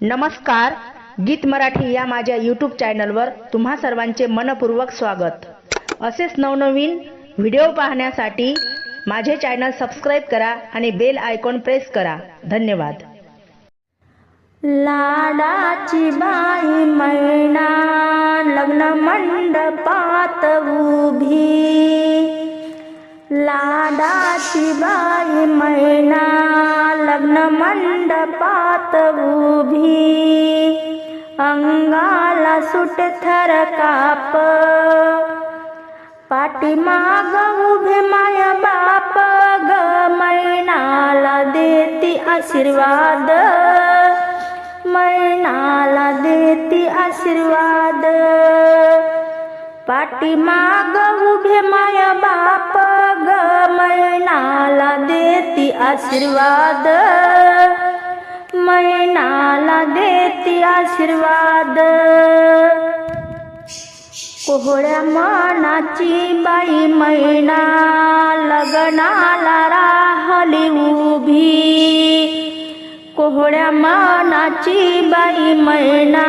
नमस्कार गीत मराठी या माझ्या यूट्यूब चॅनलवर तुम्हा सर्वांचे मनपूर्वक स्वागत. असेच नवनवीन व्हिडिओ पाहण्यासाठी माझे चॅनल सबस्क्राईब करा आणि बेल आयकॉन प्रेस करा. धन्यवाद. लाडाची बाई मैना लग्न मंडपात उभी. लाडाची बाई मैना मंडपात उभी अंगाला सुट थर काप. पाठीमाग उभे माय बाप ग मैनाला देती आशीर्वाद. मैनाला देती आशीर्वाद. पाठीमाग उभे माय बाप ग मैनाला देती आशीर्वाद. मैनाला देती आशीर्वाद. कोहळ्या मानाची बाई मैना लग्नाला राहली उभी. कोहळ्या मानाची बाई मैना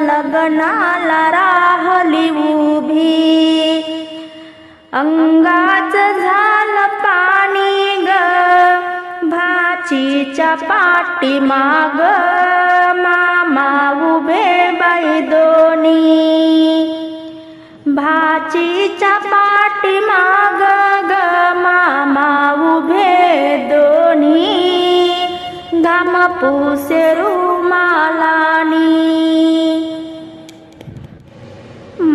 लग्नाला राहली उभी. अंगाच झालं तिच्या पाठी माग मामा उभे बाई दोनी भाचीच्या पाठी माग ग मामा उभे दोनी घाम पुसे रुमालानी.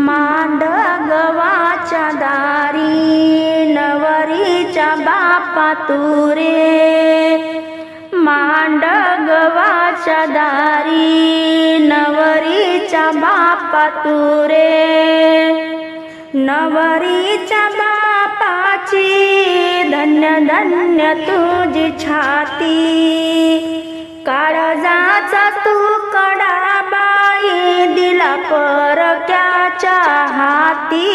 मांड गवाच्या दारी नवरीच्या बापा तुरे मांड गवाच्या दारी नवरीच्या बापा तुरे नवरीच्या बापाची धन्य धन्य तुझी छाती. काळजाचा तू कडा बाई दिला परक्याच्या हाती.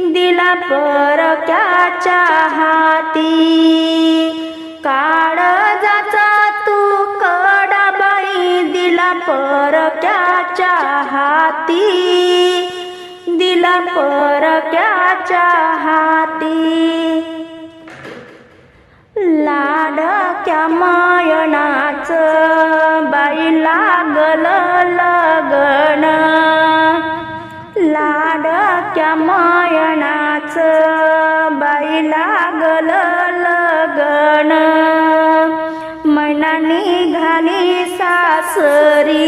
दिला परक्याच्या हाती. काळजाचा तू कडा बाई दिला परक्याच्या हाती. दिला परक्याच्या हाती. लाडक्या मायनाच बाई लागल लगन. लाडक्या मायनाच बाई लागल लगन मैनानी घाली सासरी.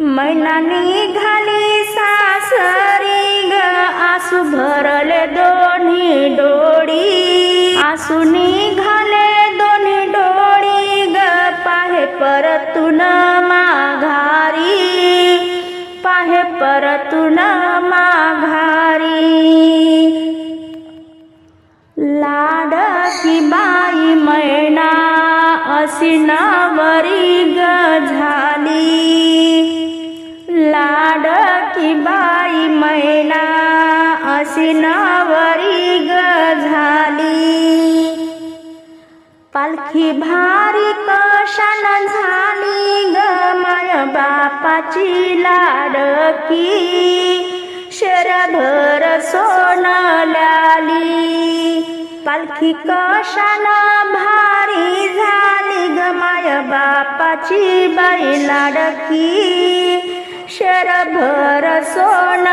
मैनानी घाली सासरी ग. आसू भरले दोन्ही डोळी. आसूनी घाले दोन्ही डोळी ग. पाहे परतून माघारी. पाहे परतून माघारी. बाई मैना अशी नवरी ग झाली. लाडकी बाई मैना अशी नवरी ग झाली. पालखी भारी कशान झाली ग माय बापाची लाडकी शरभर सोनल्याली पालखी कशाला भारी झाली ग माय बापाची बाई लाडकी? शरभर सोन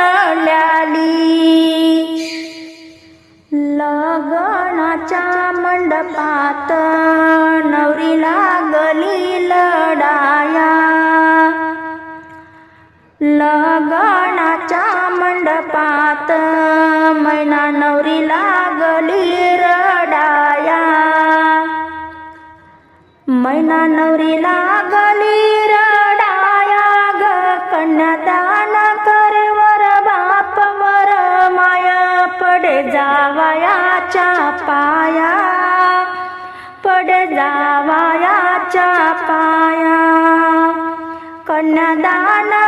मैना नवरीला रडाया ग कन्यादान वर बाप वर माया पडे जावयाच्या पाया. पडे जावयाच्या पाया. कन्यादान